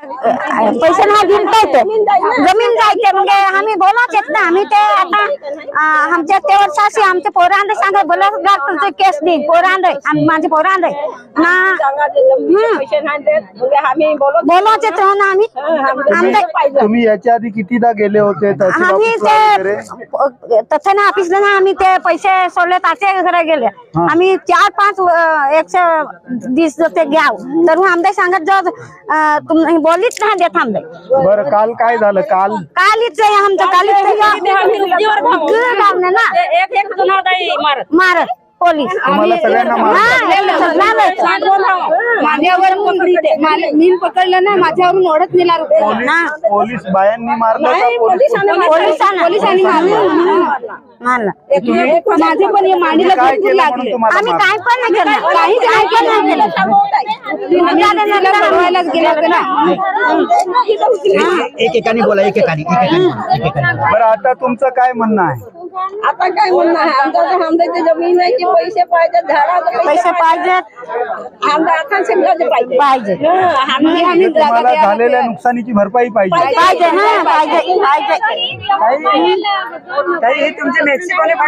पैसे नाही देऊन पाहिजे जमीन जायचे मग आम्ही बोलाच येत ना आम्ही ते आता आमच्या ते वर्षाशी आमचे पोरांदे सांगा बलात्कार तुमचे केस देईन. पोरांदे माझे पोरांदे ना पैसे नाही देत म्हणजे आम्ही बोलत बोलाच येत हो ना आम्ही. तुम्ही याच्या आधी कितीदा गेले होते? आम्ही ते तसं ना ऑफिसला ना आम्ही ते पैसे सोडले ताचे घरा गेले. आम्ही चार पाच एकशे दिस ते घ्याव. तर आमदार सांगत जाऊ अं, तुम्ही नाही देत आमदार बरं काल काय झालं? काल कालीच आहे आमचं कालीच ना. एक एक जण मारत. मारत पोलीस. तुम्हाला सगळ्यांना मारलं? हा, सगळ्यांना. माझ्यावर मी पकडलं ना माझ्यावरून ओढत नेला पोलीस पोलीस बायांनी मारलं का पोलीस पोलिसांना पोलिसांनी मारलं मारलं माझे पण हे मांडीला काय भरपूर केलं म्हणून लागले तुम्हाला आम्ही मारलं? काय पण नाही केलं काही काय पण नाही केलं तिला भरवायलाच गेले होते ना एक एकाने बोला एक एकाने एक एकाने बोला, एक एकाने बोला. बरं आता तुमचं काय म्हणणं आहे आता काय म्हणणं आहे आमच्या तर आमच्या जमीन आहे की पैसे पाहिजे झाडाचे पैसे पाहिजेत. आमच्या आता पाहिजे पाहिजे आम्ही आम्ही जागा तुम्हाला द्यायला झालेल्या नुकसानीची भरपाई पाहिजे. पाहिजे हा पाहिजे पाहिजे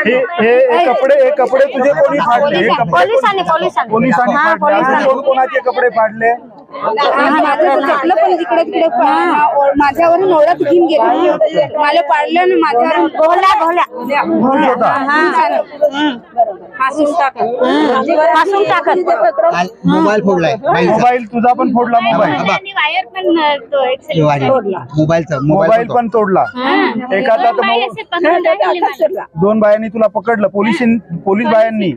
हे हे हे कपडे हे कपडे तुझे कोणी फाडले? हे कपडे पोलिसांनी पोलिसांनी. पोलिसांनी हा, फाडले. अजून पोलिसांनी. कोण कोणाचे कपडे फाडले? चपलं पण तिकडे पा- माझ्यावरून ओढत घेऊन गेले. मला पाडलं ना माझ्यावरून कोण होता हसून टाकत मोबाईल फोडलाय. मोबाईल तुझा पण फोडला मोबाईल. मोबाईलचा मोबाईल पण तोडला. एखादा. दोन बायांनी तुला पकडलं. पोलीस पोलीस बायांनी.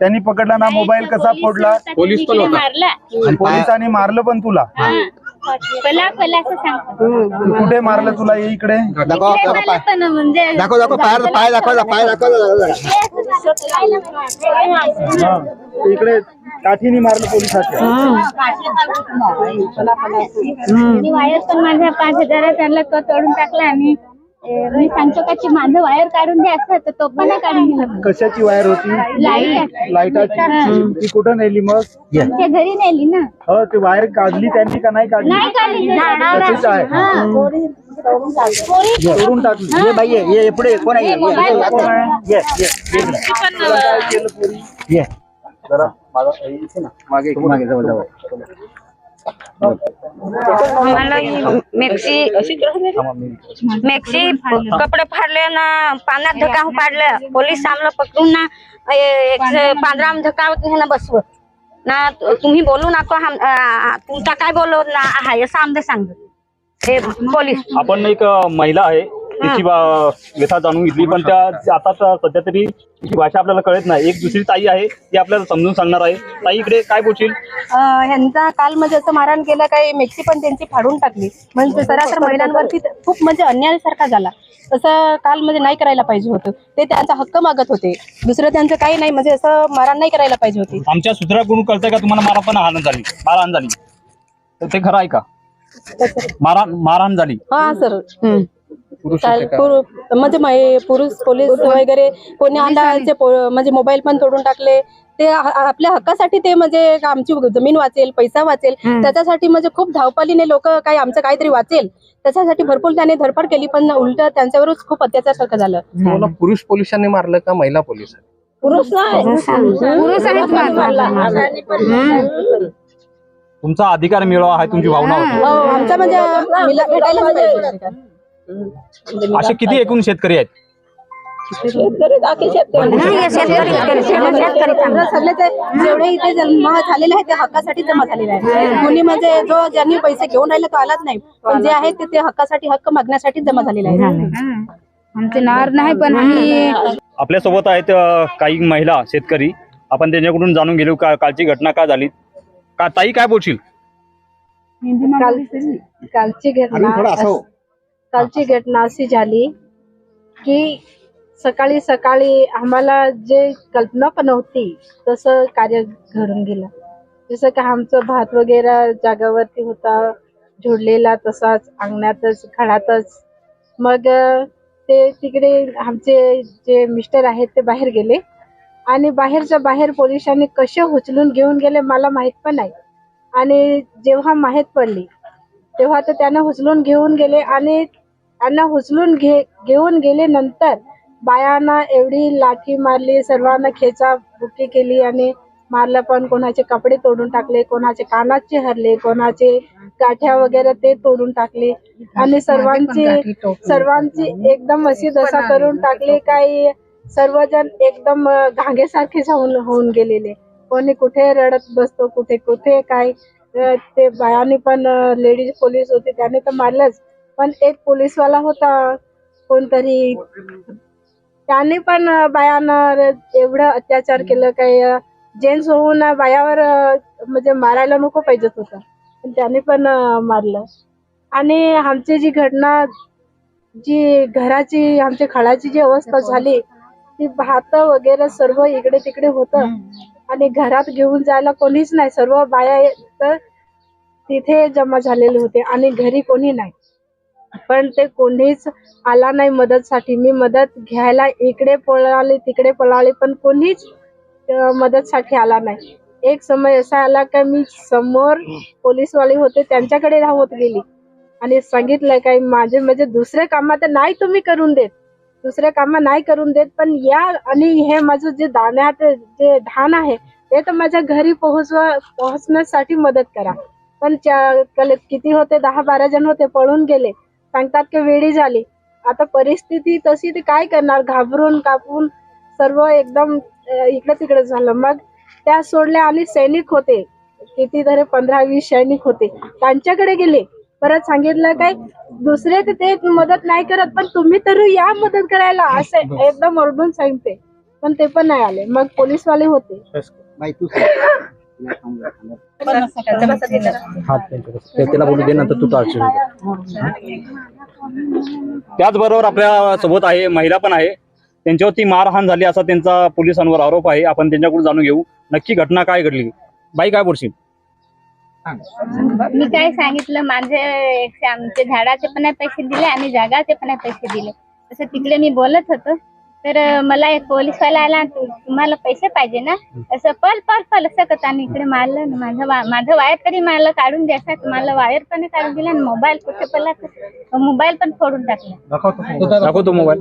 त्यांनी पकडला ना मोबाईल कसा फोडला? पोलीस पण मारला? आणि पोलिसांनी मारलं पण तुला? पला पला असं सांगतो कुठे मारलं तुला इकडे? दाखव दाखव पाय पण म्हणजे. दाखव दाखव पाय पाय दाखव पाय दाखव हा. इकडे काठीने मारलं पोलिसाच्या आणि वायर पण माझ्या पाच हजारात आणला तो तोडून टाकला आणि मी सांगतो का की माझं वायर काढून द्या असं तर तो पण नाही काढून दिला. कशाची वायर होती? लाइट लाईटाची ती कुठं नेली मग? आमच्या घरी नेली ना. हो ते वायर काढली त्यांनी का नाही काढली? नाही काढली तशीच आहे. तोडून टाकली. ये बाई ये ये पुढे कोण आहे? ये, ये, कोण आहे? ये, ये, ये. इकडे. ये. जरा मागं- इथे ना, मागे इकडे. मागे जवळ जवळ. आम्हाला मेक्सी मेक्सी कपडे फाडले ना पाण्यात धक्का पाडले पोलीस आम्हाला पकडून ना ए- एकशे पंधरा धक्का ना बसव ना तुम्ही बोलू नका तुमचा काय बोलव ना आहे असं आमचं सांग हे पोलीस. आपण एक महिला आहे. तिची बा- व्यथा जाणून घेतली पण त्या आता सध्या तरी तिची भाषा आपल्याला कळत नाही. एक दुसरी ताई आहे ती आपल्याला समजून सांगणार आहे. ताई इकडे काय बोलशील? ह्यांचा काल म्हणजे असं मारहाण केलं काही मेक्सी पण त्यांची फाडून टाकली. म्हणजे सरासर महिलांवरती खूप म्हणजे अन्यायासारखा झाला. तसं काल म्हणजे नाही करायला पाहिजे होतं. ते त्यांचा हक्क मागत होते. दुसरं त्यांचं काही नाही. म्हणजे असं मारहाण नाही करायला पाहिजे होती. आमच्या सूत्राकडून कळतंय का? तुम्हाला मारा पण हाण झाली. मारहाण झाली. तर ते खरं आहे का? मारहाण मारहाण झाली. हा सर. काल पुरु- म्हणजे मै- पुरुष पोलीस वगैरे कोणी अंदाजे पो- म्हणजे मोबाईल पण तोडून टाकले ते आ- आपल्या हक्कासाठी ते म्हणजे आमची जमीन वाचेल पैसा वाचेल त्याच्यासाठी म्हणजे खूप धावपलीने लोक काही आमचं काहीतरी वाचेल त्याच्यासाठी भरपूर त्याने धडपड केली पण उलट त्यांच्यावरच खूप अत्याचार सारखं झालं. तुम्हाला पुरुष पोलिसांनी मारलं का महिला पोलीस पुरुष नाही. पुरुष तुमचा अधिकार मिळवा आहे तुमची भावना होती. आमचा म्हणजे मिला- पाहिजे. असे किती एकूण शेतकरी आहेत? शेतकरी दाखी शेतकरी. नाही, शेतकरी शेतकरी शेतकरी चांगला. सगळे ते जेवढे इथे जन्म झालेले आहेत ते हक्कासाठी जमा झालेले आहेत. कोणी म्हणजे जो ज्यांनी पैसे घेऊन राहिले तो आलाच नाही. पण जे आहेत ते- ते हक्कासाठी हक्क मागण्यासाठी जमा झालेले आहेत. आमचे नार नाही पण आम्ही आपल्यासोबत आहेत अ, काही महिला शेतकरी. आपण त्यांच्याकडून जाणून गेलो का कालची घटना का झाली? का ताई काय बोलशील? काल कालची घटना असं हो. कालची घटना अशी झाली की सकाळी सकाळी आम्हाला जे कल्पना पण नव्हती तसं कार्य घडून गेलं. जसं की आमचं भात वगैरे जागावरती होता झोडलेला तसाच अंगणातच खडातच मग ते तिकडे आमचे जे मिस्टर आहेत ते बाहेर गेले. आणि बाहेरच्या बाहेर पोलिसांनी कसे उचलून घेऊन गेले मला माहीत पण नाही. आणि जेव्हा माहीत पडली तेव्हा तर त्यांना उचलून घेऊन गेले आणि त्यांना उचलून घे घेऊन गेले नंतर बायांना एवढी लाठी मारली सर्वांना खेचा बुक्की केली आणि मारलं पण. कोणाचे कपडे तोडून टाकले कोणाचे कानाचे हरले कोणाचे गाठ्या वगैरे ते तोडून टाकले. आणि सर्वांची सर्वांची एकदम अशी दशा करून टाकली. काही सर्वजण एकदम घांगेसारखे जाऊन होऊन गेलेले. कोणी कुठे रडत बसतो कुठे कुठे काय ते बायांनी पण लेडीज पोलीस होते त्याने तर मारलंच. पण एक पोलीसवाला होता कोणतरी. त्याने पण बायांना एवढं अत्याचार केलं काय जेंट्स होऊन बायावर म्हणजे मारायला नको पाहिजेत होतं. पण त्याने पण मारलं. आणि आमची जी घटना जी घराची आमच्या खळाची जी अवस्था झाली ती भात वगैरे सर्व इकडे तिकडे होतं आणि घरात घेऊन जायला कोणीच नाही. सर्व बाया तर तिथे जमा झालेले होते आणि घरी कोणी नाही. पण ते कोणीच आला नाही मदतसाठी. मी मदत घ्यायला इकडे पळाले तिकडे पळाले पण कोणीच मदतसाठी आला नाही. एक समय असा आला का मी समोर पोलीसवाले होते त्यांच्याकडे धावत गेली. आणि सांगितलं काय माझे म्हणजे दुसरे काम तर नाही तुम्ही करून देत. दुसरे कामं नाही करून देत पण या आणि हे माझं जे दाण्यात जे धान आहे ते तर माझ्या घरी पोहोचवा पोहोचण्यासाठी मदत करा. पण त्या- किती होते दहा बारा जण होते पळून गेले. सांगतात की वेळी झाली. आता परिस्थिती तशी ते काय करणार? घाबरून कापून सर्व एकदम इकडे तिकडे झालं. मग त्या सोडल्या आणि सैनिक होते. किती तरी पंधरा वीस सैनिक होते. त्यांच्याकडे गेले. परत सांगितलं काय दुसरे तर ते मदत नाही करत पण तुम्ही तरी या मदत करायला. असं एकदम ओरडून सांगते. पण ते पण नाही आले. मग पोलीसवाले होते. बाई तू त्याला बोलू दे नंतर तू टाळशील त्याचबरोबर आपल्यासोबत आहे महिला पण आहे. त्यांच्यावरती मारहाण झाली असा त्यांचा पोलिसांवर आरोप आहे. आपण त्यांच्याकडून जाणून घेऊ. नक्की घटना काय घडली? बाई काय बोलशील? मी काय सांगितलं माझे आमचे झाडाचे पण पैसे दिले आणि जागाचे पण पैसे दिले. तसं तिकडे मी बोलत होतो. तर मला एक पोलीसवाला आला "तु- तुम्हाला पैसे पाहिजे ना? असं पल पल पल असं करत आणि इकडे मारलं ना माझं वा- माझं वायर तरी मला काढून द्यायचा मला वायर पण काढून दिला आणि मोबाईल कुठे पडला तर मोबाईल पण फोडून टाकला. दाखवतो मोबाईल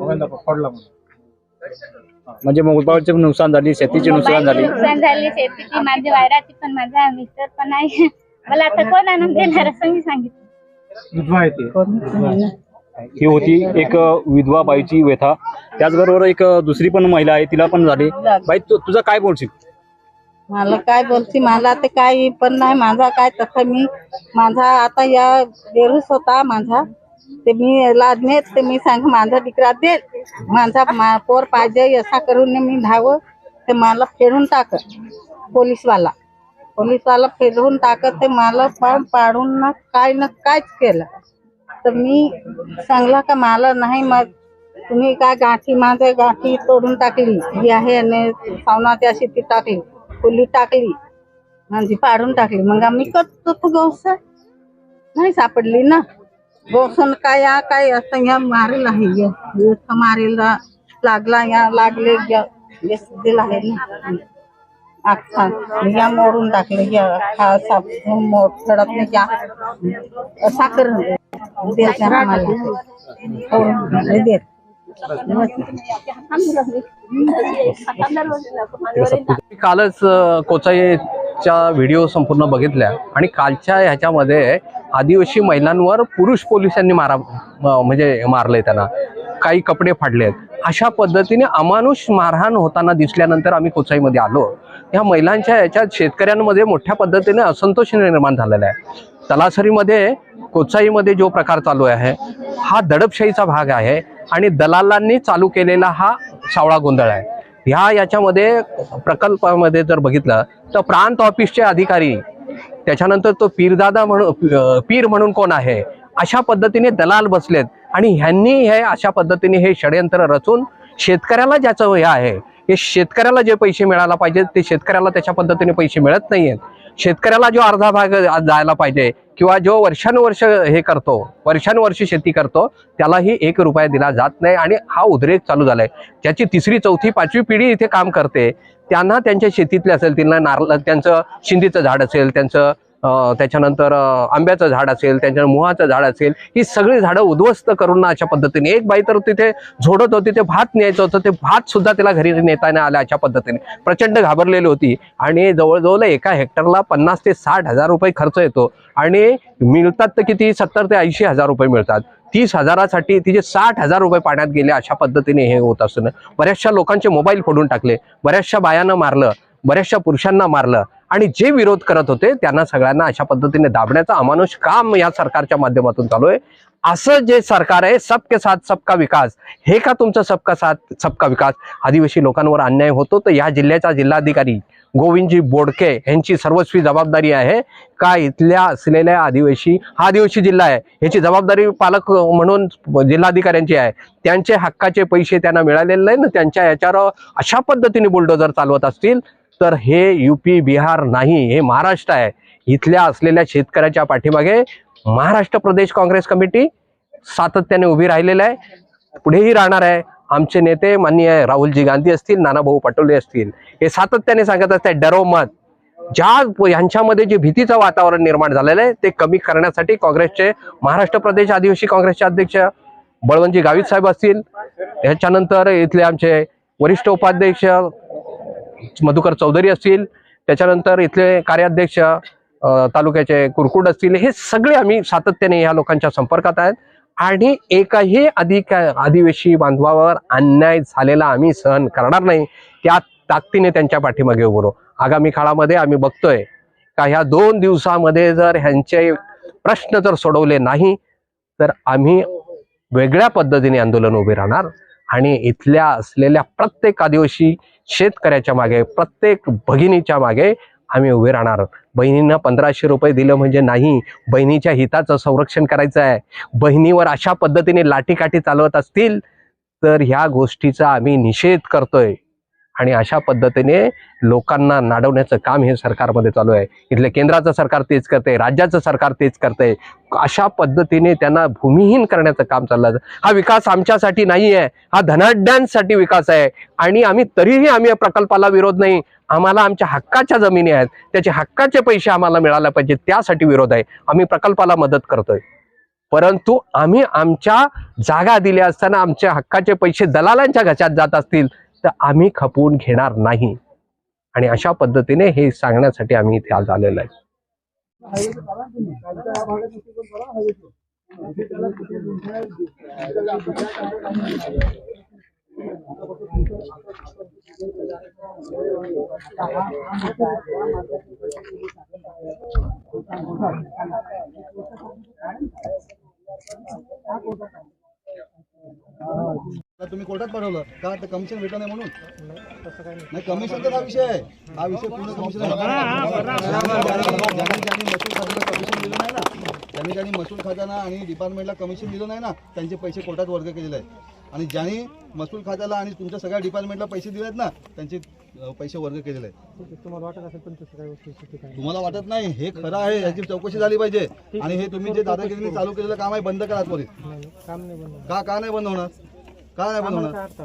म्हणजे मोबाईलचे नुकसान झाली शेतीचे नुकसान मोबाईलची झाली. नुकसान झाली शेतीची माझ्या वायराची पण माझा मिस्टर पण आहे. मला आता कोण आणून देणार असं मी सांगितलं. ही होती एक विधवा बाईची व्यथा. त्याचबरोबर एक दुसरी पण महिला आहे तिला पण झाली. बाई तु तुझं काय बोलशील? मला काय बोलते? मला ते काय पण नाही. माझा काय तसं मी माझा आता या बेरूस होता माझा. ते मी याला नेत ते मी सांग माझा दिकरा दे. माझा मा- पोर पाहिजे असा करून मी धाव. ते मला फेडून टाक पोलीसवाला. पोलीसवाला फेडून टाकत ते मला पण पाडून ना काय ना कायच केलं. तर मी सांगला का मला नाही मग तुम्ही काय गाठी माझ्या गाठी तोडून टाकली. ही आहे आणि सावनाची अशी ती टाकली. फुली टाकली. म्हणजे पाडून टाकली. मग आम्ही करतो तो गौस नाही सापडली ना. गौसन काय या काय असं या मारेल आहे मारेल लागला या लागले आहे ना. अख्खा या मोडून टाकले या अख्खा असा मोड थडत नाही या असा देत आम्हाला हो, देत कालच कोचाईच्या व्हिडिओ संपूर्ण बघितल्या आणि कालच्या ह्याच्यामध्ये आदिवासी महिलांवर पुरुष पोलिसांनी मारा म्हणजे मारलंय त्यांना. काही कपडे फाडलेत. अशा पद्धतीने अमानुष मारहाण होताना दिसल्यानंतर आम्ही कोचाईमध्ये आलो. ह्या महिलांच्या ह्याच्यात शेतकऱ्यांमध्ये मोठ्या पद्धतीने असंतोष निर्माण झालेला आहे. तलासरीमध्ये कोचाईमध्ये जो प्रकार चालू आहे हा दडपशाहीचा भाग आहे आणि दलालांनी चालू केलेला हा सावळा गोंधळ आहे. ह्या याच्यामध्ये प्रकल्पामध्ये जर बघितलं तर प्रांत ऑफिसचे अधिकारी त्याच्यानंतर तो पीरदादा म्हणून पीर म्हणून कोण आहे अशा पद्धतीने दलाल बसलेत आणि ह्यांनी हे अशा पद्धतीने हे षडयंत्र रचून शेतकऱ्याला ज्याचं हे आहे हे शेतकऱ्याला जे पैसे मिळायला पाहिजेत ते शेतकऱ्याला त्याच्या पद्धतीने पैसे मिळत नाहीयेत. शेतकऱ्याला जो अर्धा भाग जायला पाहिजे किंवा जो वर्षानुवर्ष हे करतो वर्षानुवर्ष शेती करतो त्यालाही एक रुपया दिला जात नाही आणि हा उद्रेक चालू झालाय. ज्याची तिसरी चौथी पाचवी पिढी इथे काम करते त्यांना त्यांच्या शेतीतले असेल त्यांना नारळ त्यांचं शिंदीचं झाड असेल त्यांचं त्याच्यानंतर आंब्याचं झाड असेल त्यांच्या मुहाचं झाड असेल ही सगळी झाडं उद्ध्वस्त करून अशा पद्धतीने एक बाई तर तिथे झोडत होती ते भात न्यायचं होतं ते भात सुद्धा तिला घरी नेता आलं अशा पद्धतीने. प्रचंड घाबरलेली होती. आणि जवळजवळ एका हेक्टरला पन्नास ते साठ हजार रुपये खर्च येतो. आणि मिळतात तर किती? सत्तर ते ऐंशी हजार रुपये मिळतात. तीस हजारासाठी तिचे साठ हजार रुपये पाण्यात गेले अशा पद्धतीने हे होत असतं बऱ्याचशा लोकांचे मोबाईल फोडून टाकले. बऱ्याचशा बायांना मारलं. बऱ्याचशा पुरुषांना मारलं. आणि जे विरोध करत होते त्यांना सगळ्यांना अशा पद्धतीने दाबण्याचं अमानुष काम या सरकारच्या माध्यमातून चालू आहे. असं जे सरकार आहे सबके साथ सबका विकास. हे का तुमचं सबका साथ सबका विकास? आदिवासी लोकांवर अन्याय होतो तर या जिल्ह्याचा जिल्हाधिकारी गोविंदजी बोडके यांची सर्वस्वी जबाबदारी आहे. का इथल्या असलेल्या आदिवासी हा आदिवासी जिल्हा आहे. याची जबाबदारी पालक म्हणून जिल्हाधिकाऱ्यांची आहे. त्यांचे हक्काचे पैसे त्यांना मिळालेले नाही ना त्यांच्या याच्यावर अशा पद्धतीने बुलडोजर चालवत असतील. तर हे युपी बिहार नाही हे महाराष्ट्र आहे. इथल्या असलेल्या शेतकऱ्याच्या पाठीमागे महाराष्ट्र प्रदेश काँग्रेस कमिटी सातत्याने उभी राहिलेलं आहे. पुढेही राहणार आहे. आमचे नेते माननीय राहुलजी गांधी असतील नानाभाऊ पटोले असतील हे सातत्याने सांगत असतात डरो मत. ज्या यांच्यामध्ये जे भीतीचं वातावरण निर्माण झालेलं आहे ते कमी करण्यासाठी काँग्रेसचे महाराष्ट्र प्रदेश आदिवासी काँग्रेसचे अध्यक्ष बळवंतजी गावित साहेब असतील. याच्यानंतर इथले आमचे वरिष्ठ उपाध्यक्ष मधुकर चौधरी असतील त्याच्यानंतर इथले कार्याध्यक्ष तालुक्याचे कुरकुड असतील हे सगळे आम्ही सातत्याने या लोकांच्या संपर्कात आहेत. आणि एकही अधिक आदिवासी बांधवावर अन्याय झालेला आम्ही सहन करणार नाही. त्या ताकदीने त्यांच्या पाठीमागे उभं राहू. आगामी काळामध्ये आम्ही बघतोय का ह्या दोन दिवसामध्ये जर ह्यांचे प्रश्न जर सोडवले नाही तर आम्ही वेगळ्या पद्धतीने आंदोलन उभे राहणार. आणि इथल्या असलेल्या प्रत्येक आदिवासी शेतकऱ्याच्या मागे प्रत्येक भगिनीच्या मागे आम्ही उभे राहणार बहिणींना पंधराशे रुपये दिलं म्हणजे नाही बहिणीच्या हिताचं संरक्षण करायचं आहे. बहिणीवर अशा पद्धतीने लाठीकाठी चालवत असतील तर ह्या गोष्टीचा आम्ही निषेध करतोय. आणि अशा पद्धतीने लोकांना नाडवण्याचं काम हे सरकारमध्ये चालू आहे. इथले केंद्राचं सरकार तेच करते राज्याचं सरकार तेच करते अशा पद्धतीने त्यांना भूमिहीन करण्याचं काम चाललं हा विकास आमच्यासाठी नाही आहे हा धनाढ्यांसाठी विकास आहे. आणि आम्ही तरीही आम्ही या प्रकल्पाला विरोध नाही. आम्हाला आमच्या हक्काच्या जमिनी आहेत. त्याचे हक्काचे पैसे आम्हाला मिळायला पाहिजे त्यासाठी विरोध आहे. आम्ही प्रकल्पाला मदत करतोय. परंतु आम्ही आमच्या जागा दिल्या असताना आमच्या हक्काचे पैसे दलालांच्या घशात जात असतील तर आम्ही खपवून घेणार नाही. आणि अशा पद्धतीने हे सांगण्यासाठी आम्ही इथे आज आलेलो आहे. तुम्ही कोर्टात पाठवलं. का तर कमिशन भेटलं नाही म्हणून? नाही कमिशनचा हा विषय आहे. हा विषय पूर्ण कमिशन ज्यांनी ज्यांनी महसूल खात्याला आणि डिपार्टमेंटला कमिशन दिलं नाही ना त्यांचे पैसे कोर्टात वर्ग केलेले आहेत. आणि ज्यांनी महसूल खात्याला आणि तुमच्या सगळ्या डिपार्टमेंटला पैसे दिले आहेत ना त्यांचे पैसे वर्ग केलेले आहेत. तुम्हाला वाटत नाही हे खरं आहे याची चौकशी झाली पाहिजे. आणि हे तुम्ही जे दादागिरीने चालू केलेलं काम आहे बंद करा त्वरित. का का नाही बंद होणार? का नाही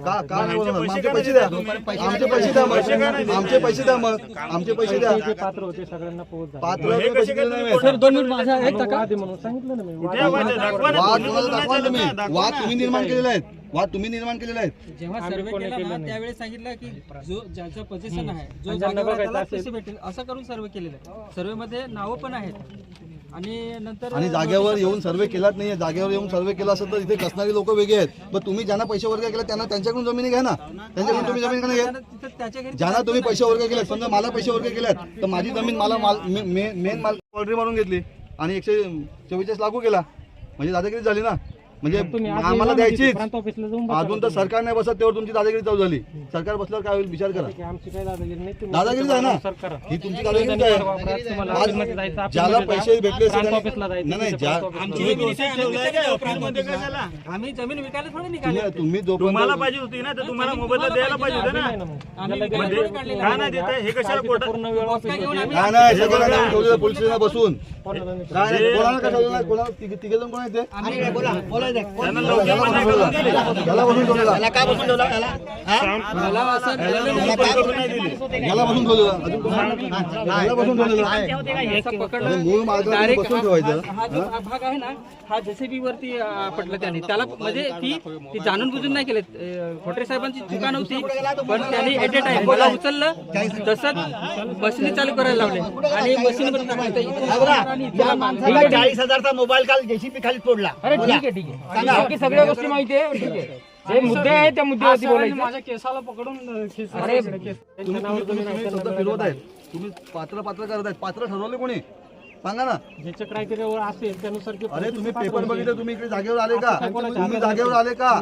का का नाही बंद होणार मग आमचे पैसे द्या. आमचे पैसे द्या. मग. आमचे पैसे द्या. मग. आमचे पैसे द्या. पात्र होते सगळ्यांना पात्र पैसे दिले नाही वाद तुम्हाला दाखवा तुम्ही वाद तुम्ही निर्माण केलेले आहेत. वाद तुम्ही निर्माण केलेले आहेत. जेव्हा सर्वे केला ना त्यावेळेस सांगितलं की जो ज्याचं पोझिशन आहे जो जागेवर आहे त्याला पैसे भेटेल असं करून सर्वे केलेलं आहे. सर्वे मध्ये नावं पण आहेत. आणि नंतर आणि जागेवर येऊन सर्वे केलाच नाहीये जागेवर येऊन सर्वे केला असेल तर इथे कसणारी लोक वेगळे आहेत. मग तुम्ही ज्यांना पैसे वर्ग केले त्यांना त्यांच्याकडून जमिनी घ्या ना. त्यांच्याकडून तुम्ही जमीन नाही घरी ज्यांना तुम्ही पैसे वर्ग केले समजा मला पैसे वर्ग केलेत तर माझी जमीन मला माल मेन माल ऑर्डरी मारून घेतली आणि एकशे चव्वेचाळीस लागू केला. म्हणजे दादागिरी झाली ना. म्हणजे आम्हाला द्यायची अजून तर सरकार नाही बसत तेव्हा तुमची दादागिरी चालू झाली. सरकार बसल्यावर काय होईल? विचार करा. दादागिरीच आहे ना? ही तुमची आहे. आज ज्याला पैसे भेटले असेल त्याने- नाही नाही ज्या आम्ही जमीन विकायला थोडी निघाले तुम्ही- तुम्ही जोपर्यंत तुम्हाला पाहिजे होती ना तर तुम्हाला मोबाईलला द्यायला पाहिजे होतं ना. काय नाही आहे? हे कशाला कोर्टात काय काय नाही सगळं नाव ठेवलेलं पोलीस स्टेशनला बसून. काय कोणाला काय तिघे जण कोण आहेत ते याला बसून त्याला हा? ठेवायचं हा जो भाग आहे ना हा जेसीबी वरती अं, त्याने त्याला म्हणजे ती जाणून बुजून नाही केले खोटरे साहेबांची चुका नव्हती पण त्यांनी ऍट ए टाइम मला उचललं तसंच मशीन चालू करायला लावले आणि मशीन चाळीस हजारचा मोबाईल काल जेसीबी खाली तोडला अरे ठीक आहे ठीक आहे बाकी सगळ्या गोष्टी माहिती आहे ठीक आहे. जे मुद्दे आहेत त्या मुद्द्यावरती बोलायचं. माझ्या केसाला पकडून अरे तुम्ही तुम्ही तुम्ही शब्द फिरवत आहेत. तुम्ही पात्र पात्र करत आहेत. पात्र ठरवले कोणी? सांगा ना. ज्याच्या क्रायटेरियावर असेल त्यानुसार अरे तुम्ही पेपर बघितले तुम्ही इकडे जागेवर आले का? तुम्ही जागेवर आले का?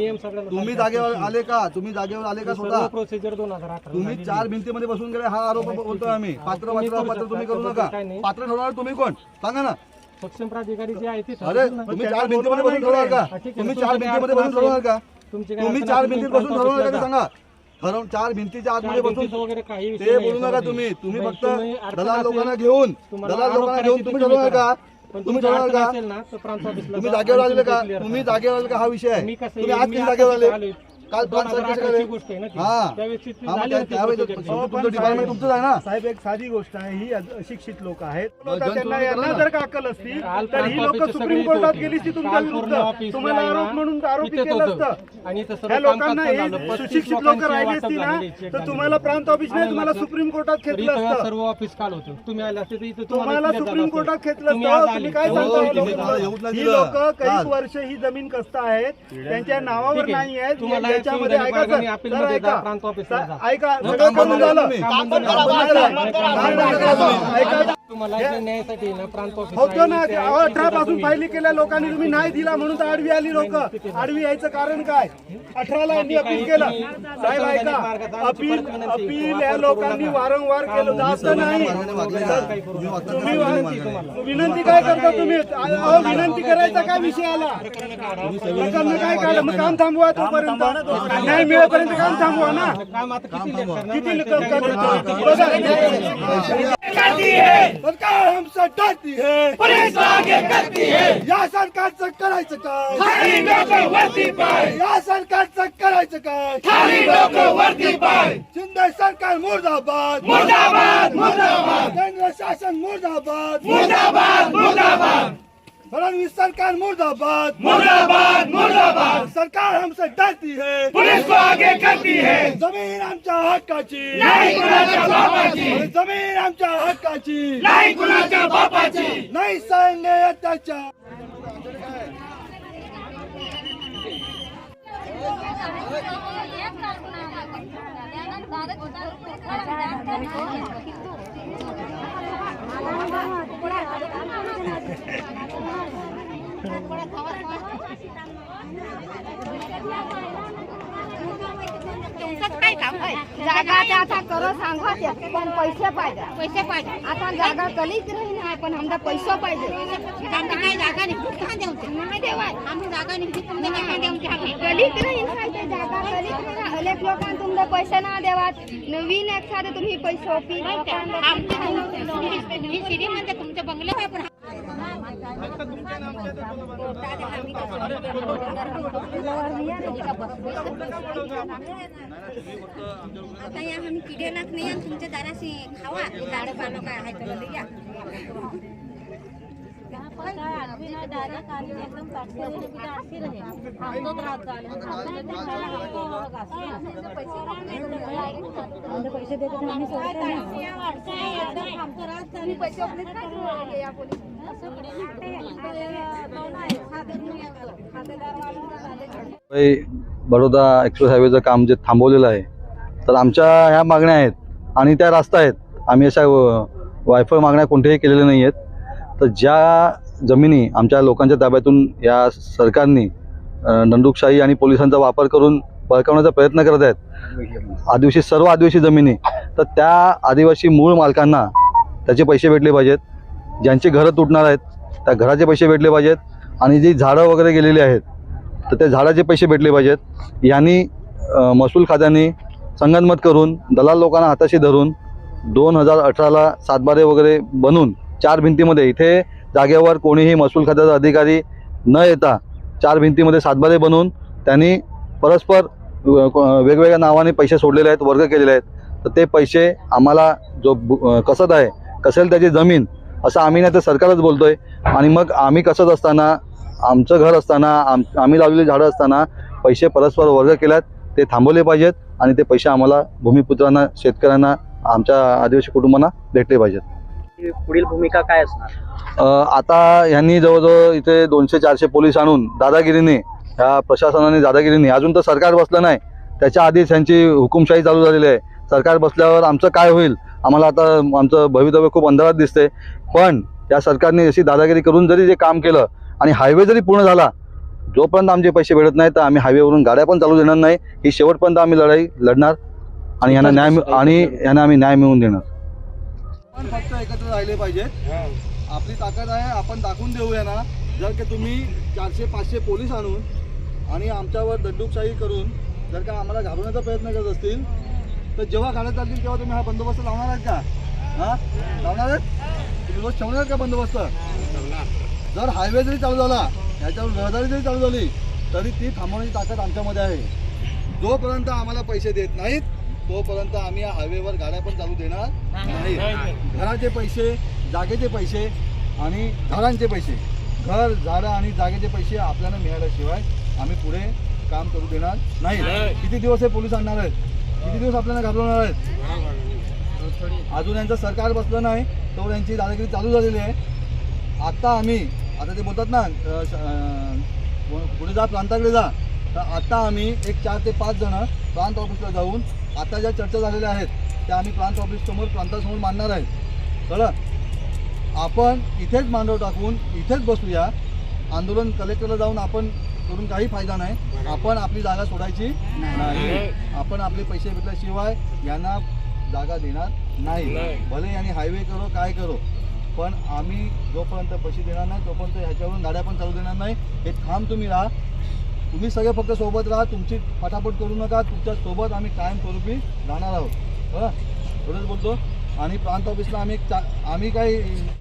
तुम्ही जागेवर आले का? तुम्ही जागेवर आले का स्वतः? प्रोसिजर दोन हजार अठरा तुम्ही चार भिंतीमध्ये बसून गेले हा आरोप बोलतोय आम्ही. पात्र पात्र पात्र तुम्ही करू नका. पात्र ठरवणार तुम्ही कोण? सांगा ना. सक्षम प्राधिकारी जे आहे ते अरे तुम्ही चार भिंतीमध्ये बसून ठरवणार का तुम्ही चार भिंतीमध्ये बसून ठरवणार का तुम्ही चार भिंतीत बसून ठरवणार का ते सांगा ठरवून चार भिंतीच्या आतमध्ये बसून वगैरे काही विषय ते नाही बोलू नका याच्यामध्ये. तुम्ही तुम्ही फक्त तुम्ही अडचण दलाल असेल, लोकांना घेऊन तुम्हाला दलाल आरोप लोकांना करायची घेऊन तुम्ही तुम्ही ठरवणार करा. का पण तुम्ही तुमची ठरवणार अडचण का असेल ना, तर प्रांत ऑफिसला तुम्ही जा. जागेवर आलेले का clear तुम्ही करू. जागेवर आले का हा विषय मी आहे कसं तुम्ही येईल? आज मी किती आता जागेवर आले आलोय? काल दोन हजार अठराची. गोष्ट आहे ना ती. हा त्यावेळेस ती हा, मग झाली त्या- होती त्यावेळेस procedure. शेवटी तुमचं डिपार्टमेंट तुमचंच आहे ना साहेब एक साधी गोष्ट आहे ही अशिक्षित लोक आहेत त्यांना यांना जर का अक्कल असती काल तर ही लोक ऑफिसची सुप्रीम कोर्टात. गेली ती तुमच्या काल पूर्ण विरुद्ध ऑफिस तुम्हाला आहे ना, आरोप म्हणून आरोपी इथेच केलं होतं. असतं आणि ते सर्व ह्या लोकांना कामकाज हे. पस्तीस सुशिक्षित लोक लोकांची राहिली वाटप असती ना झालेली तर. तुम्हाला प्रांत ऑफिसने आणि तुम्हाला सुप्रीम कोर्टात तर खेचलं इथं असतं सर्व ऑफिस काल होतं तुम्ही आले असते तर इथं तुम्हाला सुप्रीम असतं. कोर्टात खेचलं तुम्ही आज असतं आले. तुम्ही काय हो, सांगता तुम्ही मला येऊच नाही ही दिलं. लोक काही. वर्ष ही जमीन कस्त आहेत त्यांच्या नावावर. नाही आहेत तुम्हाला याच्यामध्ये ऐका सर. सर, प्रांत ऑफिसला जा. सगळं करून झालं. ऐका. तुम्हाला इथे न्यायासाठी ना प्रांत ऑफिस होतो ना अठरा पासून फायली केल्या लोकांनी तुम्ही नाही दिला म्हणून तर आडवी आली लोक. आडवी यायचं कारण काय? अठराला यांनी अपील केलं. साहेब ऐका. अपील अपील या लोकांनी वारंवार केलं. जास्त नाही. तुम्ही. विनंती काय करता तुम्ही? अहो, विनंती करायचा काय विषय आला? प्रकरण काय काढलं मग काम थांबवा तोपर्यंत. नाही मिळेपर्यंत काम थांबवा. ना काम आता किती लेट करणार किती? लोक सरकार हमसे डरती है? पुलिस आगे करती है। या सरकारचं करायचं काय? या सरकारचं करायचं काय? शिंदे सरकार मुर्दाबाद। मुर्दाबाद मुर्दाबाद। केंद्र शासन मुर्दाबाद। मुर्दाबाद मुर्दाबाद। फडणवीस सरकार मुर्दाबाद मुर्दाबाद मुर्दाबाद सरकार हमसे डरती है पुलिस को आगे करती है जमीन आमच्या हक्काची नाही कुणाच्या बापाची जमीन आमच्या हक्काची नाही कुणाच्या बापाची नाही सैन्य अत्याचार तुमचं काय काम आहे? जागा ते आता करो सांगा ते, पण पैसे पाहिजे. पैसे पाहिजे. आता जागा कलीच राही नाही पण आमचा पैसा पाहिजे. आमचा जागा नाही. आम्ही जागा नाही. अनेक लोकांना तुमचे पैसे ना देवात. नवीन एक साधे तुम्ही पैसे ओपी आमची सिटी म्हणजे तुमचे बंगले आहे पण आता या आम्ही किडे नाक नाही आणि तुमच्या दाराशी खावा. हे झाडं पानं काय आहे तर लई या. मुंबई बडोदा एक्सप्रेस हायवेचं काम जे थांबवलेलं आहे तर आमच्या ह्या मागण्या आहेत आणि त्या रास्ता आहेत. आम्ही अशा वायफळ मागण्या कोणत्याही केलेल्या नाही आहेत तर ज्या जमिनी आमच्या लोकांच्या ताब्यातून या सरकारने अं, दंडुकशाही आणि पोलिसांचा वापर करून बळकावण्याचा प्रयत्न करत आहेत. आदिवासी सर्व आदिवासी जमिनी तर त्या आदिवासी मूळ मालकांना त्याचे पैसे भेटले पाहिजेत. ज्यांची घरं तुटणार आहेत त्या घराचे पैसे भेटले पाहिजेत. आणि जी झाडं वगैरे गेलेली आहेत तर त्या झाडाचे पैसे भेटले पाहिजेत. यांनी महसूल खात्याने संगनमत करून दलाल लोकांना हाताशी धरून दोन हजार अठराला सातबारे वगैरे बनून चार भिंतीमध्ये इथे जागेवर कोणीही महसूल खात्याचा अधिकारी न येता चार भिंतीमध्ये सातबारे बनवून त्यांनी परस्पर क- वेगवेगळ्या नावाने पैसे सोडलेले आहेत वर्ग केलेले आहेत. तर ते पैसे आम्हाला जो कसत आहे कसेल त्याची जमीन असं आम्ही नाही तर सरकारच आहे आणि मग आम्ही कसत असताना आमचं घर असताना आम आम्ही लावलेली झाडं असताना पैसे परस्पर वर्ग केल्यात ते थांबवले पाहिजेत आणि ते पैसे आम्हाला भूमिपुत्रांना शेतकऱ्यांना आमच्या आदिवासी कुटुंबांना भेटले पाहिजेत. पुढील भूमिका काय असणार? आता यांनी जवळजवळ इथे दोनशे चारशे पोलीस आणून दादागिरीने ह्या प्रशासनाने दादागिरीने अजून तर सरकार बसलं नाही त्याच्या आधीच यांची हुकुमशाही चालू झालेली आहे. सरकार बसल्यावर आमचं काय होईल आम्हाला आता आमचं भवितव्य खूप अंधारात दिसते पण या सरकारने अशी दादागिरी करून जरी जे काम केलं आणि हायवे जरी पूर्ण झाला जोपर्यंत आमचे पैसे भेटत नाही तर आम्ही हायवेवरून गाड्या पण चालू देणार नाही ही शेवटपर्यंत आम्ही लढाई लढणार आणि यांना न्याय आणि यांना आम्ही न्याय मिळवून देणार. आपण फक्त एकत्र राहिले पाहिजेत. आपली ताकद आहे आपण दाखवून देऊया ना. जर का तुम्ही चारशे पाचशे पोलीस आणून आणि आमच्यावर दंडुकशाही करून जर का आम्हाला घाबरण्याचा प्रयत्न करत असतील तर जेव्हा गाड्या चालतील तेव्हा तुम्ही हा बंदोबस्त लावणार आहेत का? हा? लावणार आहेत? तुम्ही रोज ठेवणार का बंदोबस्त? जर हायवे जरी चालू झाला ह्याच्यावर रहदारी जरी चालू झाली तरी ती थांबवण्याची ताकद आमच्यामध्ये आहे. जोपर्यंत आम्हाला पैसे देत नाहीत तोपर्यंत आम्ही या हायवेवर गाड्या पण चालू देणार नाही. घराचे पैसे जागेचे पैसे आणि झाडांचे पैसे. घर झाडं आणि जागेचे पैसे आपल्याला मिळाल्याशिवाय आम्ही पुढे काम करू देणार नाही. किती दिवस हे पोलीस आणणार आहेत? किती दिवस आपल्याला घाबरवणार आहेत? अजून यांचं सरकार बसलं नाही तर यांची दादागिरी चालू झालेली आहे. आता आम्ही आता ते बोलतात ना पुढे जा प्रांताकडे जा. तर आता आम्ही एक चार ते पाच जण प्रांत ऑफिसला जाऊन आता ज्या चर्चा झालेल्या आहेत त्या आम्ही प्रांत ऑफिससमोर प्रांतासमोर मांडणार आहे कळलं? आपण इथेच मांडव टाकून इथेच बसूया. आंदोलन कलेक्टरला जाऊन आपण करून काही फायदा नाही. आपण आपली जागा सोडायची नाही. आपण आपले पैसे भेटल्याशिवाय यांना जागा देणार नाही. भले यांनी हायवे करो काय करो पण आम्ही जोपर्यंत पैसे देणार नाही तोपर्यंत ह्याच्यावरून गाड्या पण चालू देणार नाही. हे थांब तुम्ही राहा. तुम्ही सगळे फक्त सोबत राहा तुमची फटाफट करू नका तुमच्यासोबत आम्ही कायमस्वरूपी राहणार आहोत. बरं? एवढंच बोलतो. आणि प्रांत ऑफिसला आम्ही आम्ही काही